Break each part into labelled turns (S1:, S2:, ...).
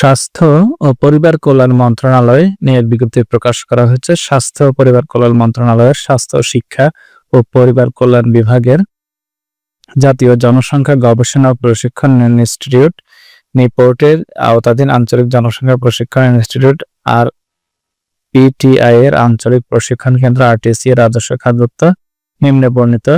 S1: স্বাস্থ্য ও পরিবার কল্যাণ মন্ত্রণালয় এক বিজ্ঞপ্তি প্রকাশ করা হয়েছে স্বাস্থ্য ও পরিবার কল্যাণ মন্ত্রণালয়ের স্বাস্থ্য শিক্ষা ও পরিবার কল্যাণ বিভাগের জাতীয় জনসংখ্যা গবেষণা ও প্রশিক্ষণ ইনস্টিটিউট নিপোর্টের আওতাধীন আঞ্চলিক জনসংখ্যা প্রশিক্ষণ ইনস্টিটিউট আর পিটিআই এর আঞ্চলিক প্রশিক্ষণ কেন্দ্র আরটিসি এর রাজস্ব খাদ্য নিম্নে বর্ণিত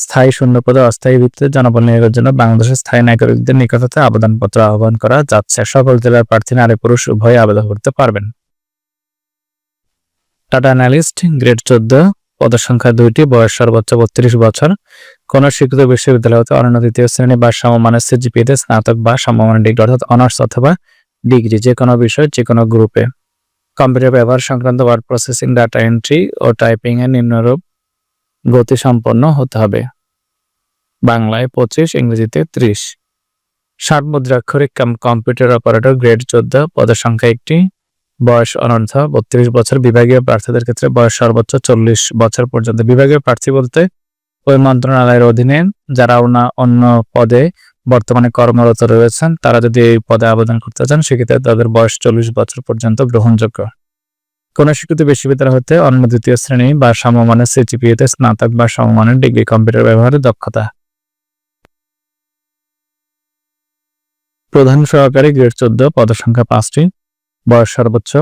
S1: স্থায়ী শূন্যপদে অস্থায়ী ভিত্তিতে জনবল নিয়োগের জন্য বাংলাদেশের স্থায়ী নাগরিকদের নিকটতে আবেদনপত্র আহ্বান করা যাচ্ছে সকল জেলার প্রার্থী নারী পুরুষ উভয়ে আবেদন করতে পারবেন টাটা অ্যানালিস্ট গ্রেড চোদ্দ পদের সংখ্যা দুইটি বয়স সর্বোচ্চ বত্রিশ বছর কোন স্বীকৃত বিশ্ববিদ্যালয় হতে অনন্য দ্বিতীয় শ্রেণী বা সমমানের সিজিপিতে স্নাতক বা সমমানের ডিগ্রি অর্থাৎ অনার্স অথবা ডিগ্রি যে কোনো বিষয় যে কোনো গ্রুপে কম্পিউটার ব্যবহার সংক্রান্ত ওয়ার্ড প্রসেসিং ডাটা এন্ট্রি ও টাইপিং এর নিম্নরূপ গতি সম্পন্ন হতে হবে বাংলায় পঁচিশ ইংরেজিতে ত্রিশ ষাট মুদ্রাক্ষরিক কম্পিউটার অপারেটর গ্রেড চোদ্দ পদের সংখ্যা একটি বয়স অনর্ধ বত্রিশ বছর বিভাগীয় প্রার্থীদের ক্ষেত্রে বয়স সর্বোচ্চ চল্লিশ বছর পর্যন্ত বিভাগীয় প্রার্থী বলতে ওই মন্ত্রণালয়ের অধীনে যারা অন্য পদে বর্তমানে কর্মরত রয়েছেন তারা যদি এই পদে আবেদন করতে চান সেক্ষেত্রে তাদের বয়স চল্লিশ বছর পর্যন্ত গ্রহণযোগ্য কোন স্বীকৃত বিশ্ববিদ্যালয় হতে অন্য দ্বিতীয় শ্রেণী বা সমমানের সিজিপিএতে স্নাতক বা সমমানের ডিগ্রি কম্পিউটার ব্যবহারের দক্ষতা প্রধান সহকারী গ্রেড চোদ্দ পদসংখ্যা পাঁচটি বয়স সর্বোচ্চ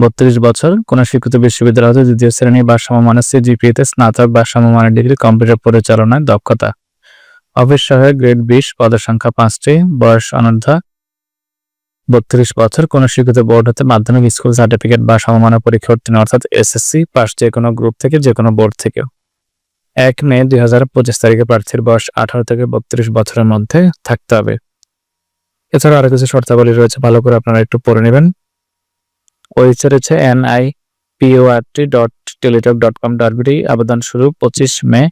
S1: বত্রিশ বছর কোন স্বীকৃত বিশ্ববিদ্যালয় হতে দ্বিতীয় শ্রেণী বা সমমানের সিজিপিএতে স্নাতক বা সমমানের ডিগ্রি কম্পিউটার পরিচালনায় দক্ষতা অফিস সহায়ক গ্রেড বিশ পদসংখ্যা পাঁচটি বয়স অনর্ধা বত্রিশ বছর কোনো শিক্ষিত বোর্ড হতে মাধ্যমিক স্কুল সার্টিফিকেট বা সমমানের পরীক্ষা উত্তীর্ণ অর্থাৎ এসএসসি পাস যে কোনো গ্রুপ থেকে যে কোনো বোর্ড থেকেও এক মে দুই হাজার পঁচিশ তারিখে প্রার্থীর বয়স আঠারো থেকে বত্রিশ বছরের মধ্যে থাকতে হবে এছাড়া আরো কিছু শর্তাবলী রয়েছে ভালো করে আপনারা একটু পড়ে নেবেন ওয়েবসাইট রয়েছে N I P O R T dot Teletalk dot com dot আবেদন শুরু পঁচিশ মে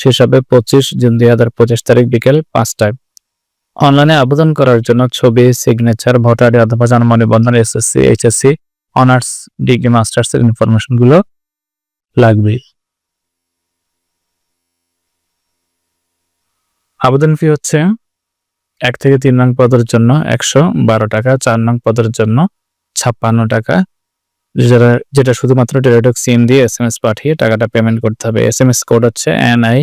S1: শেষ হবে পঁচিশ জুন দুই হাজার পঁচিশ তারিখ বিকেল পাঁচটায় অনলাইনে আবেদন করার জন্য ছবি সিগনেচার ভোটার অথবা জন্ম নিবন্ধন এসএসসি এইচএসসি অনার্স ডিগ্রি মাস্টার্সের ইনফরমেশনগুলো লাগবে আবেদন ফি হচ্ছে এক থেকে তিন নং পদের জন্য একশো বারো টাকা চার নং পদের জন্য ছাপ্পান্ন টাকা যারা যেটা শুধুমাত্র টেলিটক সিম দিয়ে এস এম এস পাঠিয়ে টাকাটা পেমেন্ট করতে হবে এস এম এস কোড হচ্ছে এন আই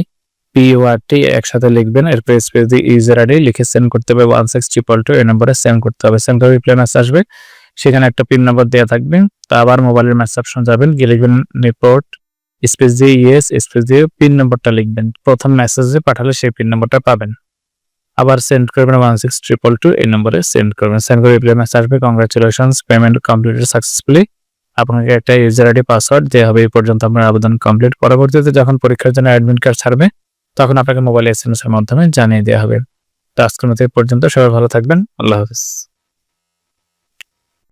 S1: পিওআরটি একসাথে লিখবেন এরপর স্পেস দিয়ে ইউজার আইডি লিখে সেন্ড করতে হবে ওয়ান সিক্স ট্রিপল টু এই নম্বরে সেন্ড করতে হবে সেন্ড করে রিপ্লাই মেসেজ আসবে সেখানে একটা পিন নম্বর দেওয়া থাকবে তা আবার মোবাইলের মেসেজ অপশন যাবেন গিয়ে লিখবেন রিপোর্ট স্পেস দিয়ে ইয়েস স্পেস দিয়ে পিন নম্বরটা লিখবেন প্রথম মেসেজে পাঠালে সেই পিন নম্বরটা পাবেন আবার সেন্ড করবেন ওয়ান সিক্স ট্রিপল টু এই নম্বরে সেন্ড করবেন সেন্ড করে রিপ্লাই মেসেজ আসবে কংগ্রাচুলেশনস পেমেন্ট কমপ্লিটেড সাকসেসফুলি আপনাকে একটা ইউজার আইডি পাসওয়ার্ড দেওয়া হবে এই পর্যন্ত আপনার আবেদন কমপ্লিট পরবর্তীতে যখন পরীক্ষার জন্য অ্যাডমিট কার্ড ছাড়বে তখন আপনাকে মোবাইল এস এম এস এর মাধ্যমে জানিয়ে দেওয়া হবে তো আজকের মতো পর্যন্ত সবাই ভালো থাকবেন আল্লাহ হাফিজ